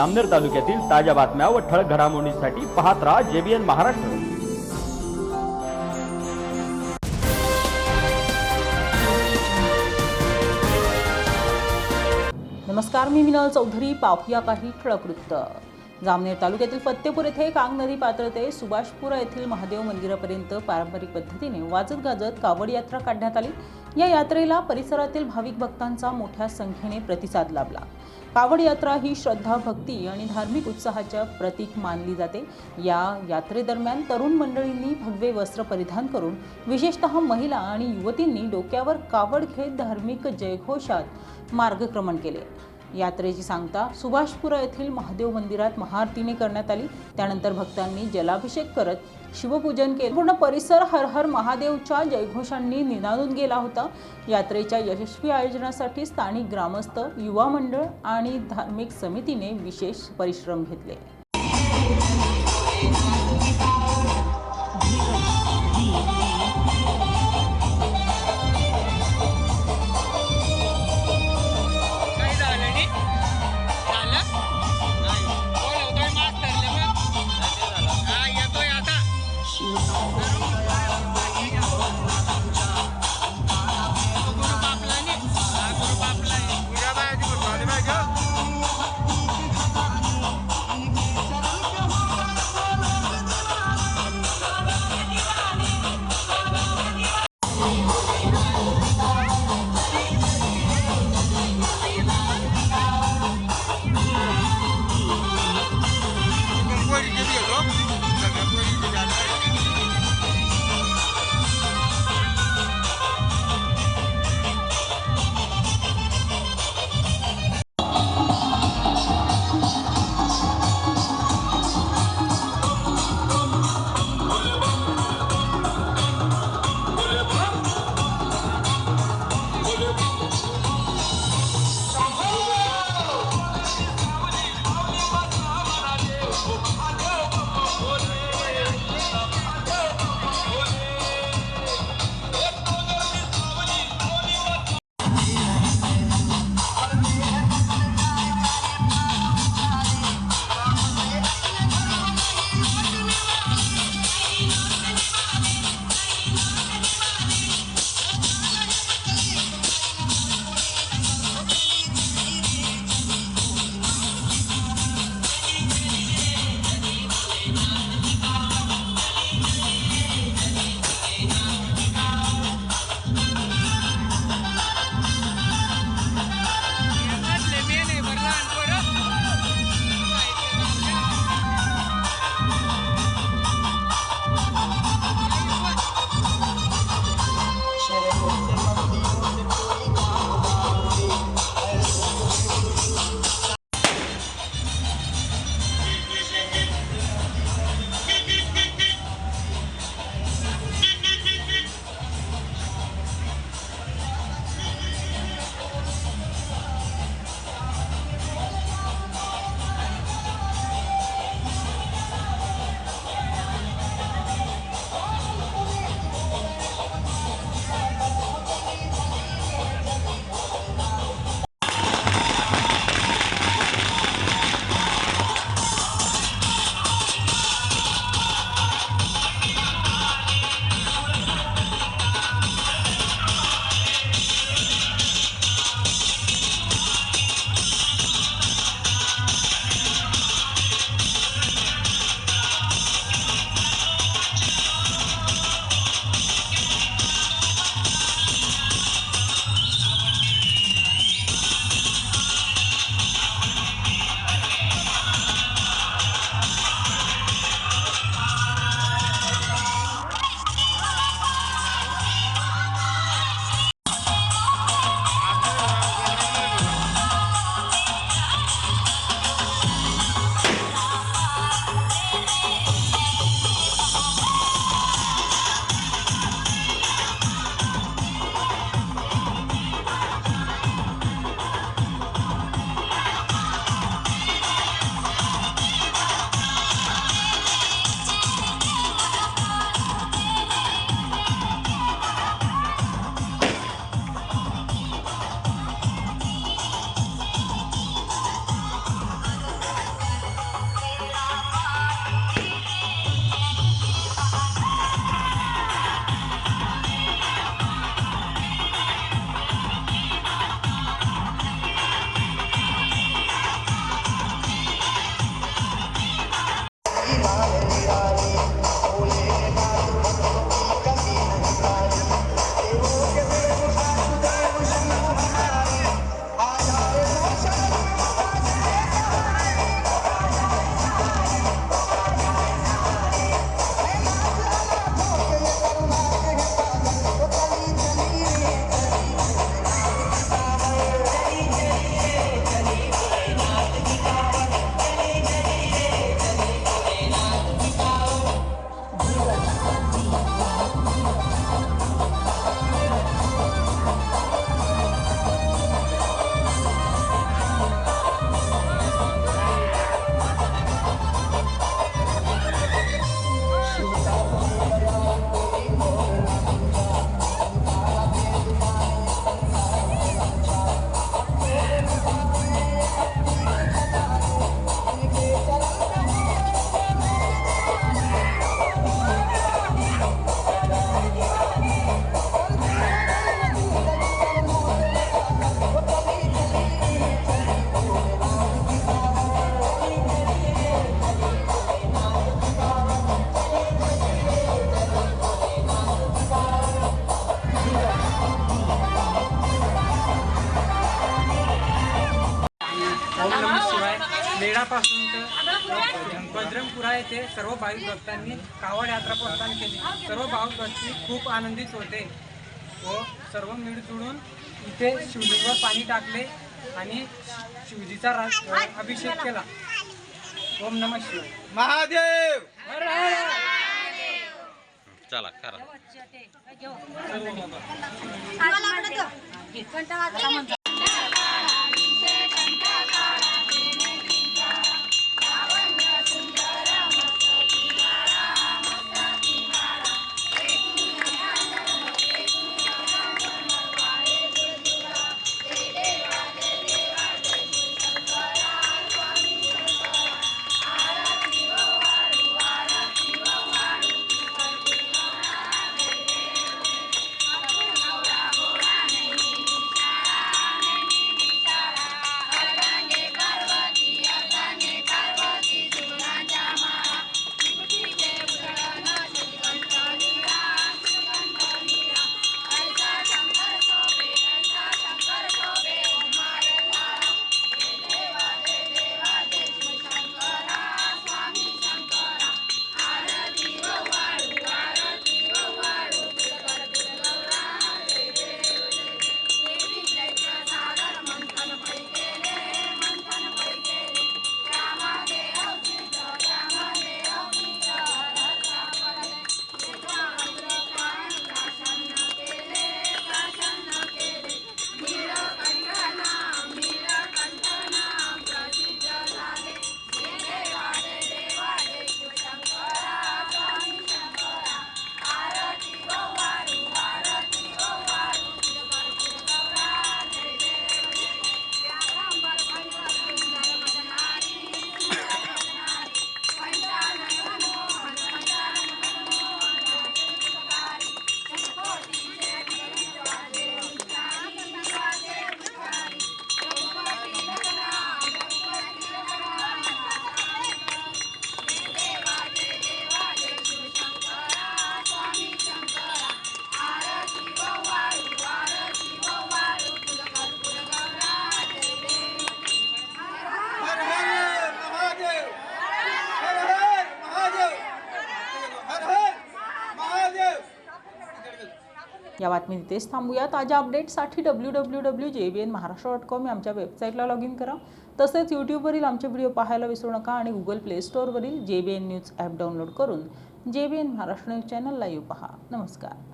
अमनेर तालुक्यातील ताज्या बातम्या व ठळक घडामोडींसाठी पाहत राहा जेबीएन महाराष्ट्र. नमस्कार मी मिनल चौधरी. पाहूया काही ठळक वृत्त. जामनेर तालुक्यातील फत्तेपूर येथे कांग नदी पात्र ते सुभाषपुरा येथील महादेव मंदिरापर्यंत पारंपरिक पद्धतीने वाजत गाजत कावड यात्रा काढण्यात आली. या यात्रेला परिसरातील भाविक भक्तांचा मोठ्या संख्येने प्रतिसाद लाभला. कावड यात्रा ही श्रद्धा भक्ती आणि धार्मिक उत्साहाच्या प्रतीक मानली जाते. या यात्रेदरम्यान तरुण मंडळींनी भगवे वस्त्र परिधान करून विशेषतः महिला आणि युवतींनी डोक्यावर कावड घेत धार्मिक जयघोषात मार्गक्रमण केले. यात्रेची सांगता सुभाषपुरा येथील महादेव मंदिरात महाआरतीने करण्यात आली. त्यानंतर भक्तांनी जलाभिषेक करत शिवपूजन केले. पूर्ण परिसर हर हर महादेवच्या जयघोषांनी निनादून गेला होता. यात्रेच्या यशस्वी आयोजनासाठी स्थानिक ग्रामस्थ युवा मंडळ आणि धार्मिक समितीने विशेष परिश्रम घेतले. मेढापासून तर बजरंगपुरा येथे सर्व भाविक भक्तांनी कावड यात्रा प्रस्थान केली. सर्व भाविक भक्ती खूप आनंदित होते. व सर्व मिळजुळून इथे शिवलिंगावर पाणी टाकले आणि शिवजीचा रा- अभिषेक केला. ओम नमः शिवाय. महादेव! चला करा. या बातमीत इथेच थांबूया ताज्या अपडेटसाठी W W W J B N Maharashtra dot com या आमच्या वेबसाईटला लॉग इन करा. तसेच यूट्यूबवरील आमचे व्हिडिओ पाहायला विसरू नका आणि Google play स्टोअरवरील J B N news app download करून J B N Maharashtra news चॅनलला येऊ पहा. नमस्कार.